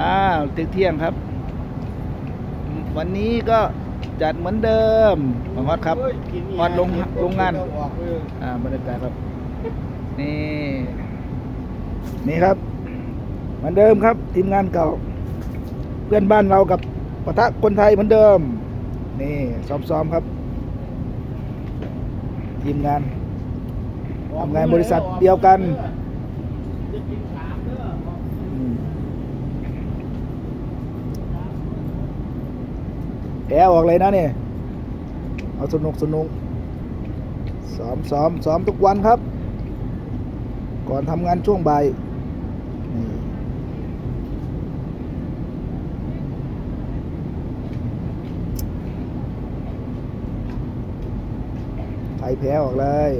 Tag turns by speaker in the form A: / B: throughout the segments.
A: อ้าวตึกเที่ยงครับ วันนี้ก็จัดเหมือนเดิมมาฮอดครับฮอดลงโรงงานอ่าบรรยากาศครับ นี่นี่ครับ เหมือนเดิมครับ ทีมงานเก่า เพื่อนบ้านเรากับปะทะคนไทยเหมือนเดิม นี่ซ้อมๆครับ ทีมงานทำงานบริษัทเดียวกันอืม แอร์ออกเลยนะเนี่ย เอาสนุกสนุกซ้อมซ้อมซ้อมทุกวันครับ ก่อนทำงานช่วงบ่ายนี่แพ้ออกเลย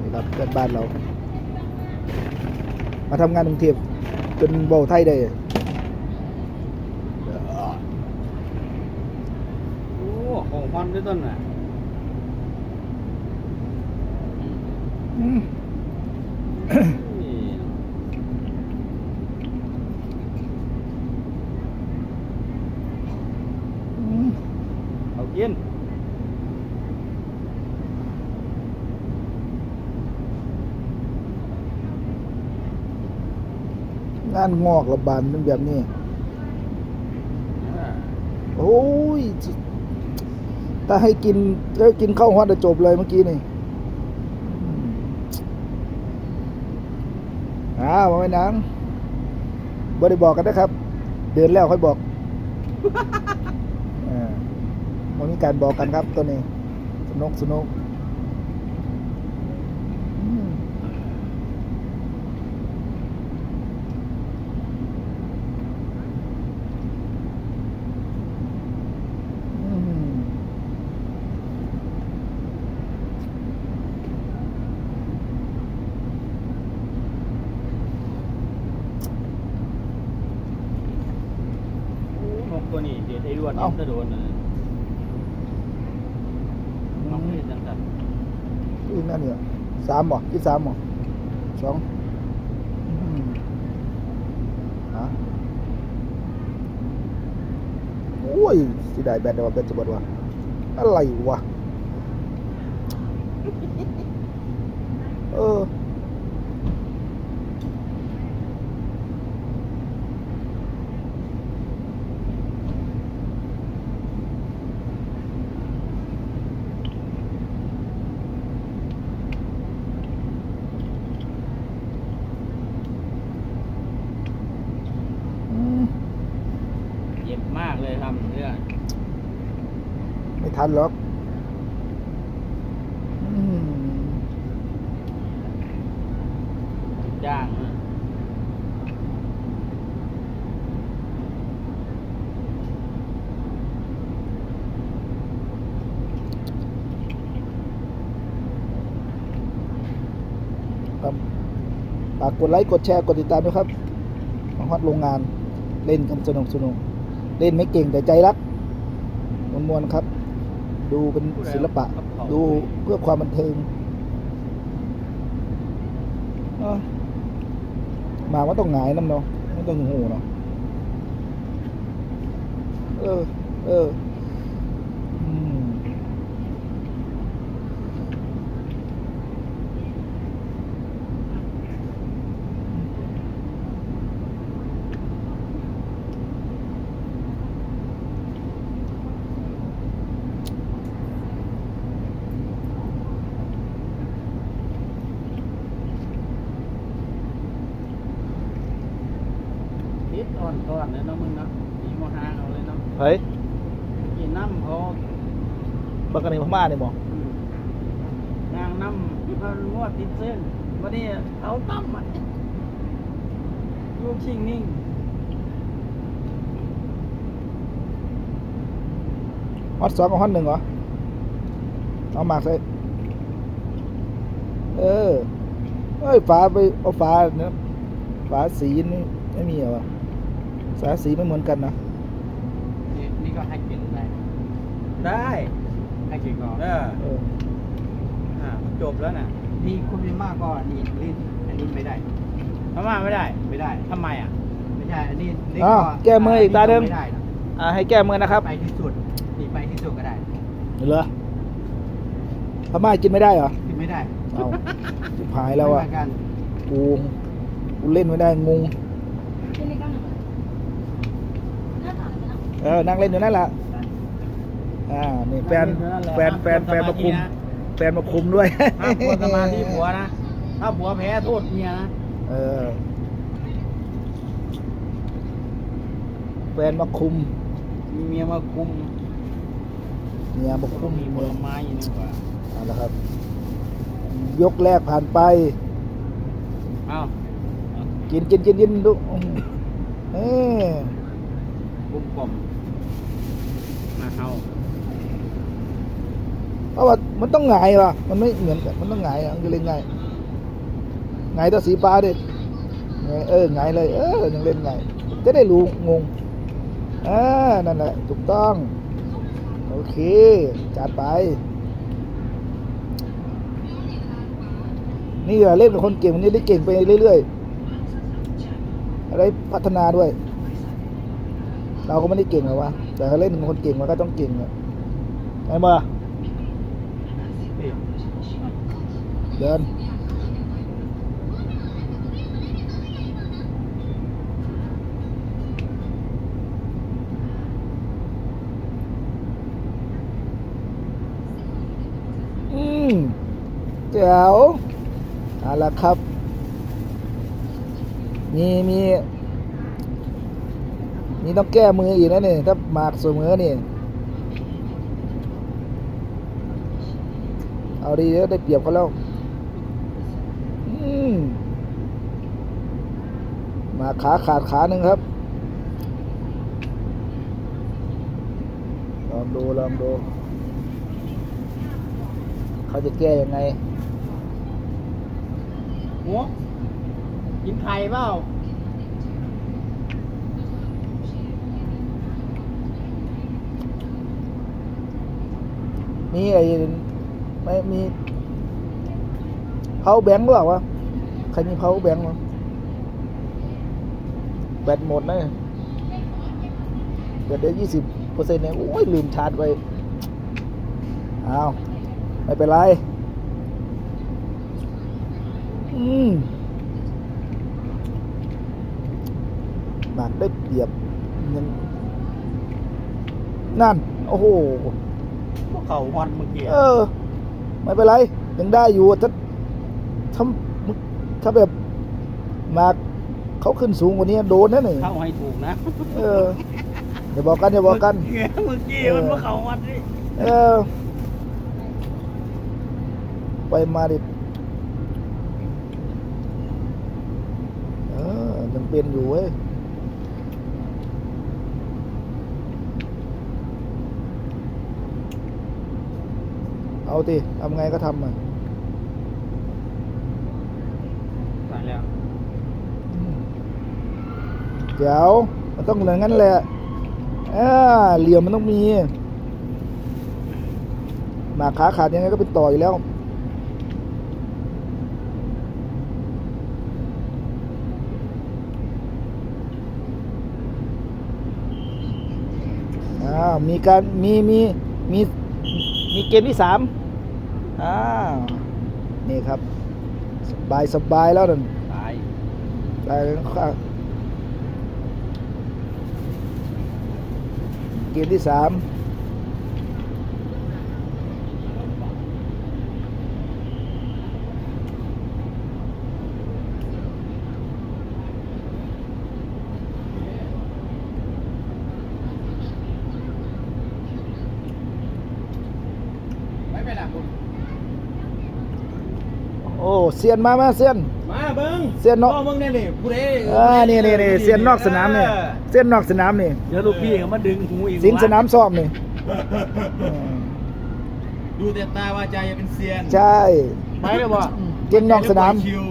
A: นี่ครับเพื่อนบ้านเรา มาทำงานกรุงเทพ จนเบาไทยได้
B: โอ้ของพันด้วยต้นน่ะ
A: อืม
B: นี่
A: อืม
B: เอากิน
A: งานงอกระบาดเป็นแบบนี้ โอ้ยจะถ้าให้กินถ้าให้กินข้าวฮอตจะจบเลยเมื่อกี้นี่อืมอ้าวมาไว้นังบ่ได้บอกกันนะครับ เดินแล้วค่อยบอกอ่ามันมีการบอกกันครับตัวนี้ สนุกสนุกอืม อืม
B: โอ้นกตัวนี้เดี๋ย วไอ้รวด
A: เอ้า
B: จะโดนเลยนกนี่จังสัน
A: อีกนั่นเนี่ยสามหมอกินสามหมอสองอืมฮะโอ้ยสิได้แบตแต่ว่าแบตจะหมดวะอะไรวะ เออ อืม
B: เจ็บมากเลยทำเนี่ย
A: ไม่ ทันหรอกอืม
B: จ้างนะ
A: ครับฝากกดไลค์กดแชร์ กดติดตามด้วยครับมาฮอดโรงงานเล่นกันสนุกสนุกเล่นไม่เก่งแต่ใจรักมวนๆครับ ดูเป็นศิลปะ ดูเพื่อความบันเทิงเอ้อมาว่าต้องหงายน้ำเนาะไม่ต้องหูเนาะเออ เอออืม
B: นิด อ่อนก่อนเลยเนาะมึงเนาะมีมหางเอาเลยเนาะ
A: เฮ้ย
B: กินน้ำเขา
A: บักกะนี่พม่าเนี่ยบอก
B: อืมยางน้ำที่เขางวดติดเส้นวันนี้เอาตั้มอะลูกชิงนิ่ง
A: ฮอตสองกับฮอตหนึ่งเหรอเอาหมากใส่เออเอ้ยฝาไปเอาฝาเนี่ยฝาสีนี่ไม่มีเหรอวะ ฝาสีไม่เหมือนกันนะ
B: นี่นี่ก็ให้กินได้ได้ให้กินก่อนเออ
A: เออ
B: อ่าจบแล้วน่ะ
C: นี่คุณมีมากกว่านี่ลิ้นอันนี้ไม่ได้
B: พม่าไม่ได้
C: ไม่ได้
B: ทำไมอะ
C: ไม่ใช่อันนี้นี่
A: อ้าวแก้มืออีกตาเดิม
C: ไม่ได้นะ
A: อ่าให้แก้มือนะครับ
C: ไปที่สุดนี่ไปที่สุดก็ได้
A: เหรอพม่ากินไม่ได้เหรอ
C: กินไม่ได้
A: เอาจิบหายแล้วอะ
C: ไม่เหมือนกัน
A: กูกูเล่นไม่ได้งง เออนั่งเล่นอยู่นั่นแหละอ่านี่แฟนแฟนแฟนแฟนมาคุม แฟนมาคุมด้วย
B: ห้ามกวนสมาธิผัวนะถ้าผัวแพ้โทษเมียนะ
A: เออแฟนมาคุม
B: มีเมียมาคุม
A: เมียมาคุม
B: มีผลไม้อยู่นี่หว่า
A: เอาละครับ ยกแรกผ่านไป
B: เอ้า
A: กินกินกินกินดูเออ
B: กุมกลมมา เฮา
A: เพราะว่ามันต้องหงายว่ะมันไม่เหมือนกันมันต้องหงายอะมันจะเล่นไงหงายตัวสีฟ้าดิหงายเออหงายเลย เออยังเล่นไงายจะได้รู้งงอ่านั่นแหละถูกต้อง โอเค จัดไป นี่แหละเล่นกับคนเก่งวันนี้ได้เก่งไปเรื่อยๆอะไรพัฒนาด้วย เราก็ไม่ได้เก่งหรอกวะแต่ถ้าเล่นกับคนเก่งมันก็ต้องเก่งอะไงมาเดินอืมแจ๋วเอาละครับ มีมี มีต้องแก้มืออีกนะนี่ถ้าหมากเสมอนี่เอาดีเดี๋ยวได้เปรียบเขาแล้วมมาขาขาดขาหนึ่งครับ ลองดูลองดู เขาจะแก้ยังไง
B: หัวกินไข่เปล่า
A: มีไอ้ไม่มีเผาแบงค์หรือเปล่าวะใครมีเผาแบงค์วะแบตหมดนะแบตเดือยี่สิบเปอร์เซ็นต์เนี่ย โอ้ย ลืมชาร์จไว้อ้าว ไม่เป็นไร อืมหนักได้เปรียบยังนั่น โอ้โห
B: พวกเขาวันเมื่อกี้
A: เออ ไม่เป็นไร ยังได้อยู่ถ้าถ้าถ้าแบบมาเขาขึ้นสูงกว่านี้โดนนะหนึ่ง
B: เข้าให้ถูกนะ
A: เอออย่าบอกกันอย่าบอกกัน
B: เมื่อกี้มันพวกเขาวันนี่
A: เออ ไปมาดิเออยังเป็นอยู่เว้ย เอาดิทำไงก็ทำอะ
B: ตายแล้ว
A: เดี๋ยวมันต้องอย่างนั้นแหละอ่าเหลี่ยมมันต้องมีหมากขาขาดยังไงก็เป็นต่ออยู่แล้วอ่ามีการมีมีมีมีเกมที่สาม อ่านี่ครับสบายสบายแล้วนั่น
B: ตาย
A: ได้แล้วครับเกมที่สามโอ้ เซียนมามาเซียน
B: มาเบิ้ง
A: เสี้ยนเนอะ
B: พ่อเบิ้งเนี่ยนี่ผู้ใด
A: อ่านี่นี่นี่เซียนนอกสนามเนี่ยเซียนนอกสนามนี่
B: เดี๋ยวลูกพี่เขามาดึงหูอีก
A: สิงสนามซ้อมนี่อืม
C: ดูแต่ตาวาจายังเป็นเซียน
A: ใช่
B: ไปเลยบ่
A: เก่งนอกสนาม
C: คิว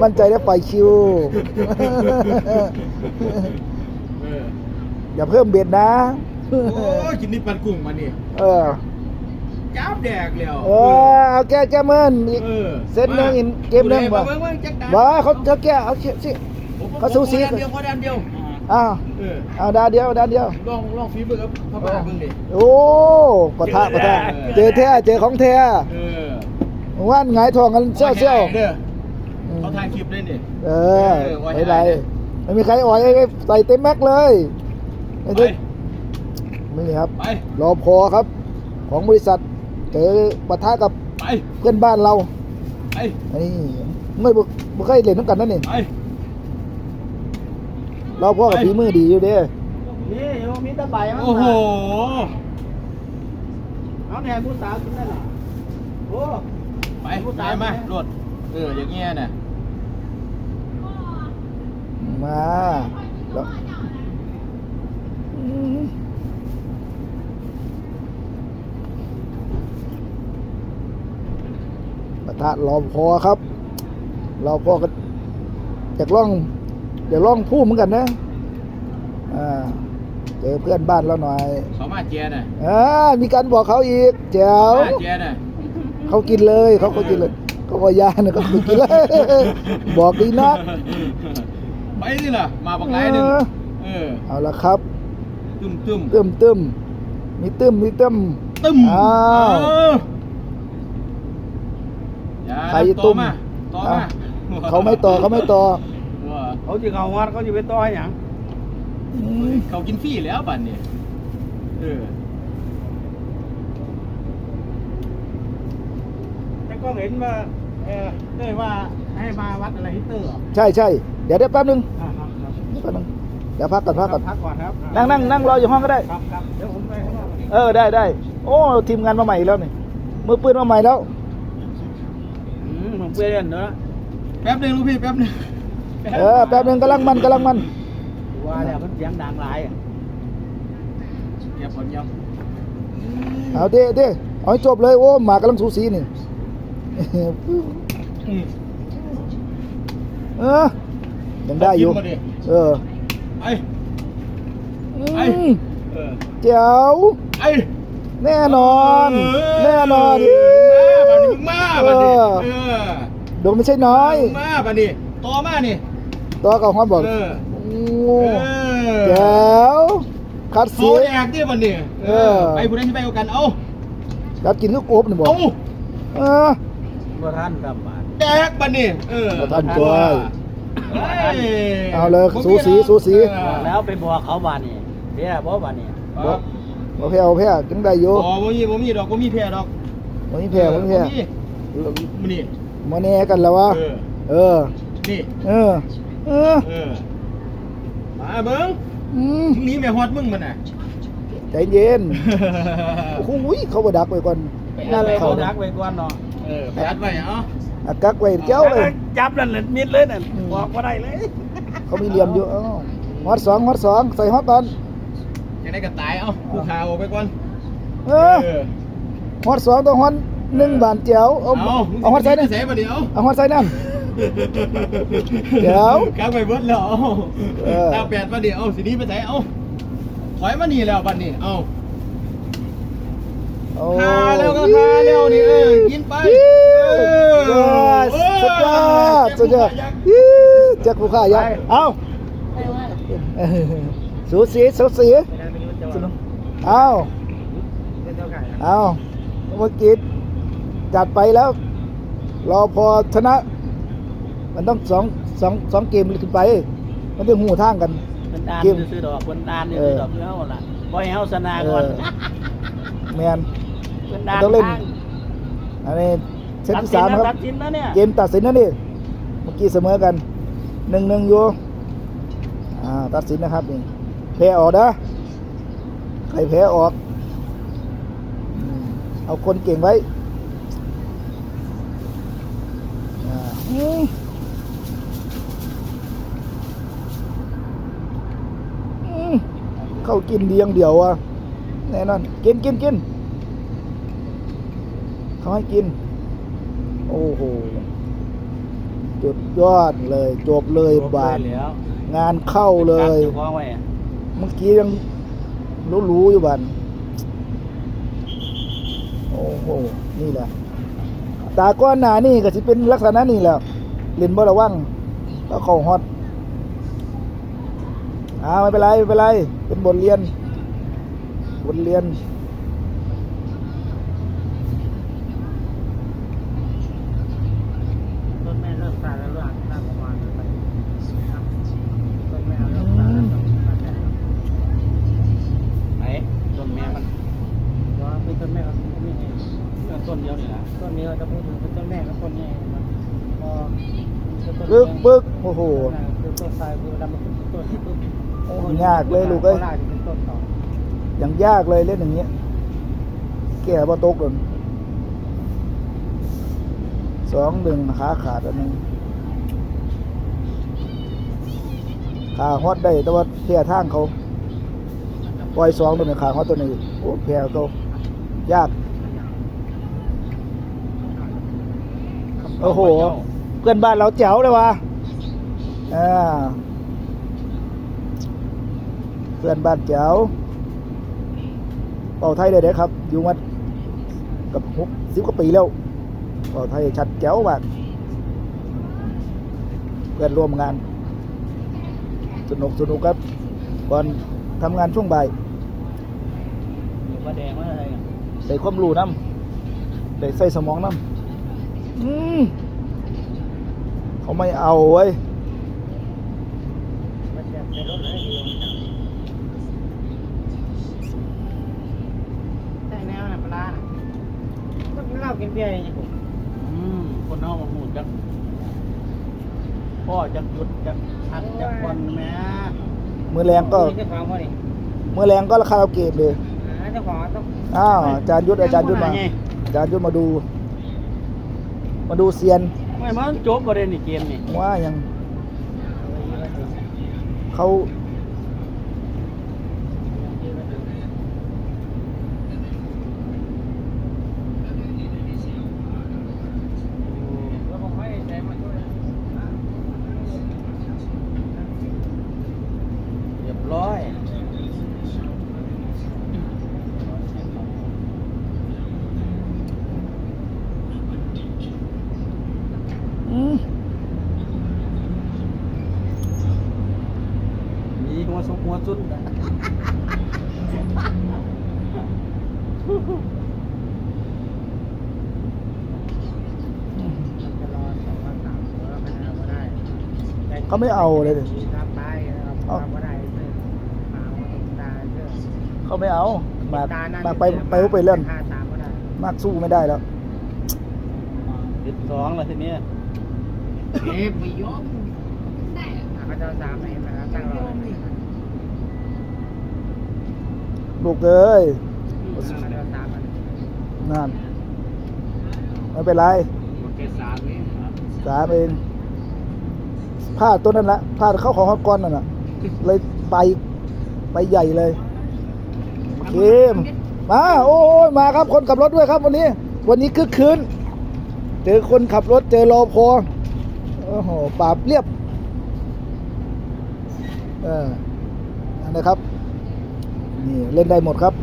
A: มั่นใจได้ปล่อยคิว
C: เออ
A: อย่าเพิ่มเบ็ดนะ
C: โอ้ยกินนี่ปันกุ้งมานี่
A: เออ
C: จับแดกแล้ว
A: เออเอาแก้แก้เมินอีก
C: ออ
A: เซตหนึ่งอีกเกมหนึ่ง
C: บ่
A: บ่
C: เบิ่งเบิ่งจักดา
A: บ่เขาเขาแก้เอาสิ
C: ผม
A: เขาสู้สี
C: ผมขอด้านเดียวขอด้านเดียว
A: อ้าว
C: เออ
A: เอาดาวเดียวดาวเดียว
C: ลองลองฝีมือกับพ่อบ้านเบิ่งดิ
A: โอ้ปะทะปะทะ
C: เออ
A: เจอแท้เจอของแท้
C: เออ
A: ว่านหงายทองกันเซี่ยวเซี่ยว
C: เด้อ
A: อืม
C: เขาถ่ายคลิปด้วยนี่
A: เออ
C: เออว่า
A: ไม่
C: จะ
A: ไร
C: ได้
A: ไม่มีใครอ่อยให้ใส่เต็มแม็กเลยไอ้
C: ไป
A: ทุกไม่มีครับ
C: ไป
A: รอพอครับ ของบริษัท เจอปะทะกับ
C: ไป
A: เพื่อนบ้านเรา
C: ไป
A: นี่ไม่บุบุเคยเล่นน้ำกันนั่นนี่
C: ไป
A: เราพ่อกับ
C: ไป
A: ฝีมือดีอยู่เด้
B: นี่โยมีแตะใบมัน
C: โอ้โห
B: เอาแหนผู้สาวกินได้หรอโอ้
C: ไปตายมาโลดเออ อย่างเงี้ยน่ะ
A: มาแล้วอืม ปะทะรอพอครับ เราพอก็อยากล่องอยากล่องผู้เหมือนกันนะอ่าเจอเพื่อนบ้านเราหน่อย
C: เขามาเจียน่ะ
A: อ่ามีการบอกเขาอีกแจ๋ว
C: มาเจียน่ะ
A: เขากินเลยเขาก็กินเลยเขาก็ยาเนี่ยเขาก็กินเลยบอกดีนะ
C: ไปสิล่ะมาบักไรหนึ่ง
A: เออ
C: เออ
A: เอาละครับ
C: ตึมตึม
A: ตึมตึมมีตึมมีตึม
C: ตึม
A: อ้าว
C: เอออย่า
A: ใครตุ้ม
C: ต่อมาต่อมา
A: เขาไม่ต่อเขาไม่ต่อ
C: ว่า
B: เขาจะเอาวัดเขาจะไปต่อให้หยัง
A: อืม
C: เขากินฟรีแล้วบัดเนี่ยเออ
B: แต่ก็เห็นว่าเออเต้ยว่าให้มาวัดอะไรฮิตเตอร์เหรอ
A: ใช่ใช่เดี๋ยวเดี๋ยวแป๊บนึง
B: อ่าครับครับ
A: แป๊บนึงเดี๋ยวพักก่อนพักก่อน
B: พักก่อนครับ
A: นั่งนั่งนั่งรออยู่ห้องก็ได้
B: ครับครับเดี๋ยวผมไปข้างนอก
A: เออได้ได้โอ้ทีมงานมาใหม่อีกแล้วนี่มือปืนมาใหม่แล้ว
B: อืมผมเปลี่ยนเนอะ
C: แป๊บหนึงลูกพี่แป๊บหนึง
A: เออแป๊บนึงกำลังมันกำลังมัน
B: ว่าเนี่ยมันเสียงดังหลายอะ
C: เก็บผลยัง
A: เอาเด้เด้เอาให้จบเลย โอ้หมากำลังสูสีนี่
C: อืม
A: เออยังได้อยู่
C: เากินมา
A: เออ
C: ไอืไป
A: ม
C: เออ
A: เจ๋ว
C: ไป
A: แน่นอน แน่นอน
C: งมาบัดนี้
A: เออ
C: เออ
A: ดวงไม่ใช่น้อย
C: มึงมาบัดนี้ต่อมานี่
A: ตัวกับฮอนบอก
C: เออ
A: โอ้
C: เออ
A: แจ๋วคัด
C: เขา
A: เสีย
C: แดกเนี่ยบัดนี้
A: เออ
C: ไปผู้ใดที่ไปเอากันเอา
A: คัดกินลูกกบนี่บอก
C: เอา
A: เออ
B: บ่ท่านครับบาด
C: แดกบัดนี้เออ
A: บ่ทันจ้อย
C: เฮ้ย
A: เอาเลย
C: ผม
A: สูสี
C: มีนะ
A: สูสี
C: เออ
B: บอกแล้วไปบอกเขาบาดนี่เดี๋ยวบอกบาดนี่
A: บอกบอกแพ้เอาแพ้จังได้อยู่
C: อ๋อบ่มีบ่มีดอกบ่มีแพร่ดอก
A: วันนี้แพ้วันนี้แพ้
C: บ่มีมื้อนี้
A: มาแน่กันแล้ววะ
C: เออ
A: เออ
C: นี่
A: เออเออ
C: เออ มาเบิ่ง
A: อืม
C: มึงหนี้แม่ฮอดมึงมันน่ะ
A: ใจเย็นโอ้โหเขาบ่ดักไว้ก่อน
B: นั่
A: นั่
B: น
A: น
B: เลย
A: เขา
B: เขา
A: ดั
B: ดั
A: ก
B: กไว้ก่อนเนาะ
C: เออไปอัดไว้เอ้า
A: อากักไว้เจ้าเลย
B: จับนั่นเลยมิดเลยนั่น
A: อืม
B: บอกว่าได้เลย
A: เขามีเหลี่ยมอยู่เอ้าฮอตสองฮอตสองใส่ฮอตก่อน
C: ยังได้ก็ตายเอ้าผู้ข่าวออกไปก่อน
A: เออ ฮอตสองต้องฮอตหนึ่งบานเจียวเอา
C: เอา
A: เอาฮอตใส่นั่น
C: ใส่บ่เดี๋ยว
A: เอาฮอตใส่นั่นเดี๋ยว
C: กลับไปเบิดแล้วเอา
A: เออ
C: ตาแปดบ่เดี๋ยวเอาสิหนี้ไปใส่เอาถอยมานี่แล้วบัดนี้เอา
A: โอ้
C: คาแล้วก็คาแล้วนี่เออกินไป
A: เออสุดยอดสุดยอดยี่แจ็คผู้ฆ่ายักษ์เอาเออสูสีสูสีเอาเอา เมื่อกี้จัดไปแล้ว รอพอชนะ มันต้องสองสองสองเกมขึ้นไป มันต้องหูทางกัน
B: เป็นดาน
A: เกม
B: ซื้อดอกเป็นดานซื้อดอกเพื่อเฮาล่ะบ่ให้เฮาชนะก่อน
A: เออแมน
B: เป็นดาน
A: ต้องเล่น
B: ทาง
A: อันนี้เซต
B: ตัด
A: ที่
B: สิน
A: สาม
B: นะครับตัดสินนะเนี่ย
A: เกมตัดสินนะนี่เมื่อกี้เสมอกันหนึ่งหนึ่งอยู่อ่าตัดสินนะครับนี่แพ้ออกนะใครแพ้ออกอืม เอาคนเก่งไว้อ่าอืมอืมเข้ากินเดียงเดียวอะแน่นอนกินกินกินเขาให้กิน โอ้โหจุดยอดเลย จบเลยบาท
B: แล้ว
A: งานเข้าเลย
B: จับจ้าของไว้อะ
A: เมื่อกี้ยังรู้ๆอยู่บัน โอ้โหนี่แหละตาก้อนหนานี่ก็จะเป็นลักษณะนี่แหละเล่นบ่ระวังก็เขาฮอตอ่าไม่เป็นไรไม่เป็นไร เป็นบทเรียนบทเรียน
D: ต้นแม่เริ่มตายแล้วเรื่องน่าประมาณนั้นไปต้นแม่เริ่มตายแล้วต้องมาแต่
B: ไหนต้นแม่มัน
D: ว่าเป็นต้นแม่ก็ไม่ไง
B: ต้นเดียวนี่นะ
D: ต้นนี้เราจะพูดถึงเป็นต้นแม่กับต้นใหญ่มันพอ
A: ปึ๊กปึ๊กโอ้โห
D: คือต้นทรายคือดำมันเป็นต้นที่ปึ๊ก
A: โอ้ ยากเลยลูกเอ้ย
D: อ
A: ย่างยากเลยเล่นอย่างเงี้ยแก่บ่ตกหล่นสองหนึ่งขาขาดอันหนึ่งขาฮอดได้แต่ว่าแพ้ทางเขาปล่อยสองตัวหนึ่งขาฮอดตัวหนึ่งโอ้แพ้เขายากโอ้โห เพื่อนบ้านเราแจ๋วเลยวะอ่า พื่อนบ้านแจ๋วเป่าไทยได้เด้ครับ อยู่มากับหกสิบกว่าปีแล้วเป่าไทยชัดแจ๋วมากเพื่อนร่วมงาน สนุกสนุกครับก่อนทำงานช่วงบ่าย
D: อยู่ว่าแดงว่าอะไรอะ
A: ใส่ความรู้น้ำใส่ใส่สมองน้ำอืมเขาไม่เอาเว้ย
D: มันจะในรถเลยแต่แนวน่ะปลาก็ กินเหล้ากินเบียร์อย่างเงี้ยผม
B: อืมคนเฮามาหูจักพ่อจักหยุดจักพักจักวันแม่
A: มือแรงก็
D: เจ้าของเขาดิ
A: มือแรงก็ราคาเราเกตเลย
D: อ่าเจ้าของต้อง
A: อ้าวอาจารย์ยุทธอาจารย์ยุทธมาอาจารย์ยุทธมาดู มาดูเซียน
B: ไม่มันจบประเด็นนี่เกมนี่
A: ว่ายังเขา
D: แล้วผมให้ใจมาช่วย
B: เรียบร้อย
A: อืม
B: มีหัวสุกหัวจุน
D: จะรอสองวันสามเออไม่เอาก็ได้
A: เขาไม่เอาเลยดิ
D: รับไปเอารับก็ได้เสื้อมาเอาตาเสื้อ
A: เขาไม่เอามาก
D: ตานั่น
A: มากไปไปไปเล่น
D: ห้าตามก็ได้
A: มากสู้ไม่ได้แล้ว
B: สิบสองแล้วทีนี้
D: เอ๊ะไม่ยอมได้เขาจะเอาสามไหนนะครับตั้งรอเลย
A: ลูกเอ้ย
D: เขาจะเอาสามมัน
A: นั่นไม่เป็นไร
B: โอเคสามนี่
A: สามเอง พลาดตัวนั้นละพลาดเข้าของฮอตก้อนนั่นน่ะ เลยไปไปใหญ่เลยเคมมาโอ้ยมาครับคนขับรถด้วยครับ วันนี้ วันนี้คึกคืนเจอคนขับรถเจอรอพอโอ้โหปราบเรียบเออนั่นนะครับ นี่เล่นได้หมดครับ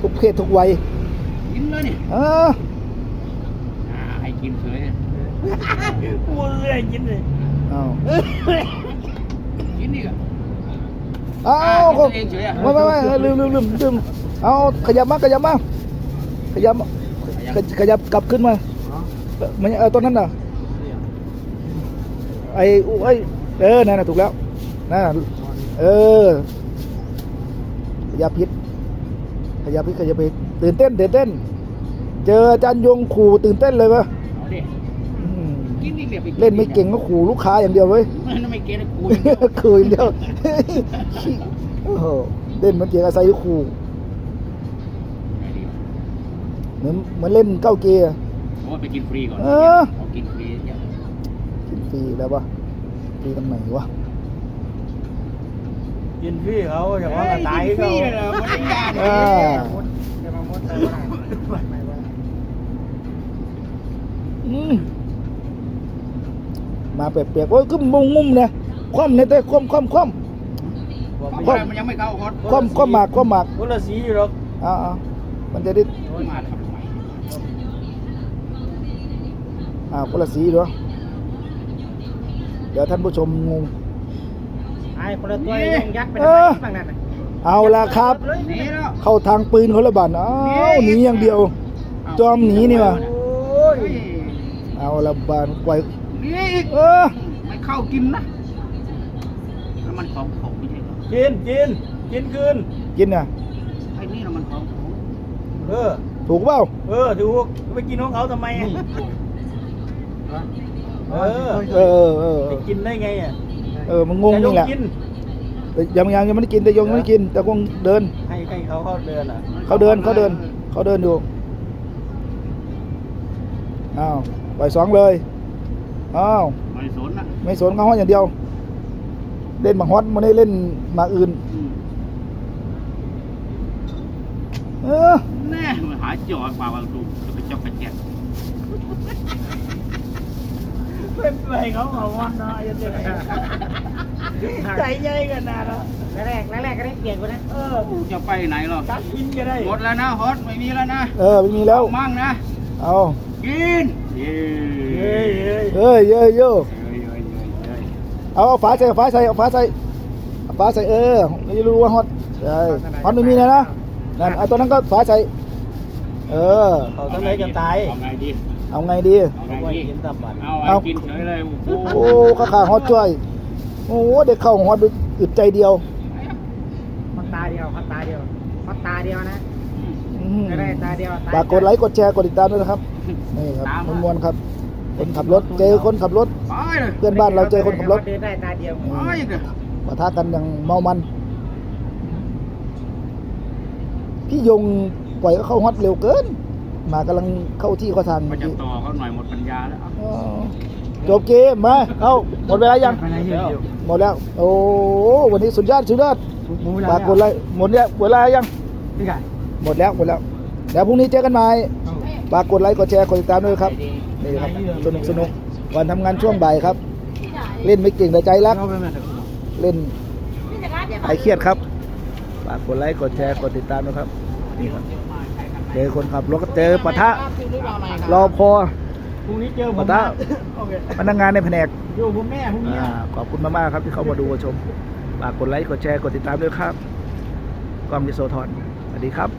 A: ทุกเพศทุกวัย
B: กินเลยนี่
A: เออ
B: อ่าให้กินเฉย
D: พูดเรื่อยกินเลย
A: เอา
B: กินนี่ก็
A: เอา
B: อ่า
A: ก็
B: กินตัวเองเฉยอะ
A: ไม่ไม่ไม่ลืมลืมลืมลืมเอาขยับมาขยับมาขยับมาขยขยับกลับขึ้นมามันเออต้นนั้นน่ะไอ้อุ๊ไอ้เออนั่นน่ะถูกแล้วนั่นน่ะเออขยับพิษขยับพิษขยับพิษตื่นเต้นตื่นเต้น เจออาจารย์ยงขู่ตื่นเต้นเลยปะ
B: เอาดิ
A: อืม
B: กินนี่เดี๋ยวไป
A: เล่นไม่เก่งก็ขู่ลูกค้าอย่างเดียวเว้ย
B: มันไม่เก่งนะกู
A: ขู่อย่างเดียวโอ้โหเล่นเหมันเกียงอาศัยขู่เหมือนเหมือนเล่นเก้าเกียร์
B: โอ้ไปกินฟรีก่อน
A: เออ
B: เอากินฟรีเนี่ย
A: กินฟรีแล้วปะฟรีตรงไหนวะ
D: กินพี่เขาอย่างว่าตาย
B: ฟ
D: เขา
B: รีเลยเหรอไม่ได้ยาก
A: อ่า
D: จะมามุดไปว่าไม่ว่า
A: อืม มาเปียกๆโอ้ยก็มุมมุมๆเนี่ยคว่ำเนี่ยแต่คว่ำคว่ำคว่ำ
B: ไม่ได้มันยังไม่เข้าฮอต
A: คว่ำคว่ำหมากคว่ำหมาก
D: คนละสีอยู่หรอก
A: เอ้าวมันจะได้
B: มาทำไม
A: อ้าวคนละสีด้วยเดี๋ยวท่านผู้ชมงง
B: ไอ้คนละตัวลงยักษ์ไป
A: เอ
B: ทำ
A: อ
B: ไมบ้างนั่นน่ะ
A: เอาละครับ
E: นี่แล้ว
A: เข้าทางปืนเขาละบันอ้าวหนีอย่างเดียว จอมหนีนี่วะ
E: โอ้ย
A: เอาละบานปล่อ ย
E: นี่อีก
A: เออ
E: ไม่เข้ากินนะแล้วมันของผมไม่ใช่เหรอ
B: กินกินกินคืน
A: กินน่ะ
E: ไอ้นี่น่ะมันของผม
B: เออ
A: ถูกเปล่า
B: เออถูกไปกินของเขาทำไมอะเออ
A: เออเออเอ
B: ไป
A: อ
B: กินได้ไงอะ
A: เออมันงงนี่แหละ
B: แต่ยกิน
A: แต่ยังยังยังไม่ได้กินแต่ยังไม่ได้กิน แต่คงเดิน
B: ให้ให้เขาเขาเดินอะ
A: เขาเดินเขาเดินเขาเดินอยู่อ้าวปล่อยสองเลย อ้าว
E: ไม่สนนะ
A: ไม่สนเขาฮอตอย่างเดียว เล่นหมากฮอตไม่ได้เล่นหมากอื่น
E: อืม
A: เออ
E: แน่มันหาจอยปากวางดูจะไปจอกกระแจก
B: เป็นไรเขาเอาวันนะยังไงใจใหญ่กันนะแล้วแรกแรกก็ได้เปลี่ยนกูนะเออ
E: กูจะไปไหนหรอ
B: ตัดกินก็ได้
E: หมดแล้วนะฮอตไม่มีแล้วนะ
A: เออไม่มีแล้ว
E: มั่งนะ
A: เอา
E: กินเย้
B: เฮ้ยเฮ้ย
A: เอ้ยเอ้ยโย
E: เย้เย้เย้เย้
A: เอาเอาฝาใส่เอาฝาใส่เอาฝาใส่เอาฝาใส่เออไม่รู้ว่าฮอตใช่ฮอตไม่มีเลยนะนั่นเอาตัวนั้นก็ฝาใส่ เออ
B: เขาทำไรกันตาย
E: เอาไงดี
A: เอาไงดี
E: เอา
B: เขา
E: ไง
B: ไว้
E: ดี
B: กินตับมัน
E: เอา
A: เอา
E: ไอ้กินเฉยเลยโอ้โห
A: โอ้ข้าขาฮอตช่วยโอ้เด็กเข้าฮอตอึดใจเดียว
B: ฮอตตาเดียวฮอตตาเดียวฮอตตาเดียวนะ
A: อื้อหือ
B: ไม่ได้ตาเดียวตา
A: ฝากกดไลค์กดแชร์กดติดตามด้วยนะครับนี่ครับมมวนๆครับ คนขับรถ เจอคนขับรถ
E: ไปเลย
A: เพื่อนบ้านเราเจอคนขับรถ
B: เดินได้ตาเดียว
E: ไปเลย
A: ปะทะกันอย่างเมามัน พี่ยงปล่อยเขาเข้าฮอตเร็วเกิน มากำลังเข้าที่เข้าทาง
E: มันจะต่อเขาหน่อยหมดปัญญาแล้ว
A: อ๋อจบเกมมาเข้าหมดเวลายัง หมดแล้ว โอ้วันนี้สุดยอดสุดยอดฝากกดไลค์หมดแล้วหมดเวลายัง
B: พี่ไก่
A: หมดแล้วหมดแล้วเดี๋ยวพรุ่งนี้เจอกันใหม่ฝากกดไลค์กดแชร์กดติดตามด้วยครับ นี่ครับสนุกสนุกวันทำงานช่วงบ่ายครับ เล่นไม่เก่งแต่ใจรัก เล่นไอเครียดครับฝากกดไลค์กดแชร์กดติดตามนะครับนี่ครับเจอคนขับรถก็เจอปะทะรอพอ
B: พรุ่งนี้เจอผม
A: ปะทะ
B: โอเค
A: พนักงานในแผนก
B: อยู่ผมแม่พรุ่งนี้
A: อ่าขอบคุณมากๆครับที่เข้ามาดูมาชมฝากกดไลค์กดแชร์กดติดตามด้วยครับกล้องดิโซทอนสวัสดีครับ